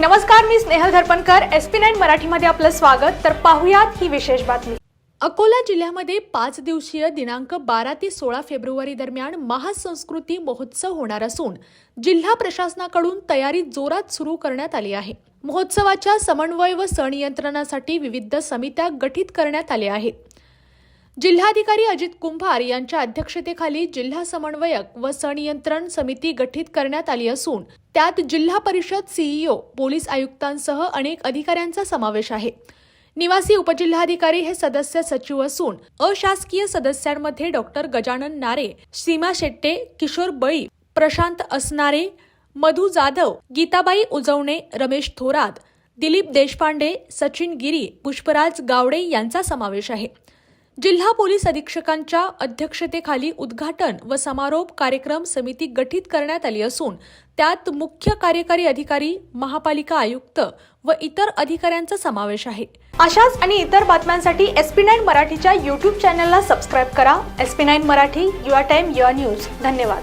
नमस्कार मी Snehal Dharpankar. S P nine मराठीमध्ये आपलं स्वागत. तर पाहुयात ही विशेष बातमी. अकोला जिल्ह्यामध्ये पाच दिवसीय दिनांक बारा ते सोळा फेब्रुवारी दरम्यान महासंस्कृती महोत्सव होणार असून जिल्हा प्रशासनाकडून तयारी जोरात सुरू करण्यात आली आहे. महोत्सवाच्या समन्वय व संनियंत्रणासाठी विविध समित्या गठीत करण्यात आल्या आहेत. जिल्हाधिकारी अजित कुंभार यांच्या अध्यक्षतेखाली जिल्हा समन्वयक व संनियंत्रण समिती गठीत करण्यात आली असून त्यात जिल्हा परिषद सीईओ पोलीस आयुक्तांसह अनेक अधिकाऱ्यांचा समावेश आहे. निवासी उपजिल्हाधिकारी हे सदस्य सचिव असून अशासकीय सदस्यांमध्ये डॉक्टर गजानन नारे सीमा शेट्टे किशोर बळी प्रशांत असनारे मधु जाधव गीताबाई उजवणे रमेश थोरात दिलीप देशपांडे सचिन गिरी पुष्पराज गावडे यांचा समावेश आहे. जिल्हा पोलीस अधीक्षकांच्या अध्यक्षतेखाली उद्घाटन व समारोप कार्यक्रम समिती गठीत करण्यात आली असून त्यात मुख्य कार्यकारी अधिकारी महापालिका आयुक्त व इतर अधिकाऱ्यांचा समावेश आहे. अशाच आणि इतर बातम्यांसाठी एस पी नाईन मराठीच्या यूट्यूब चॅनलला सबस्क्राईब करा. S P nine Marathi your time your news. धन्यवाद.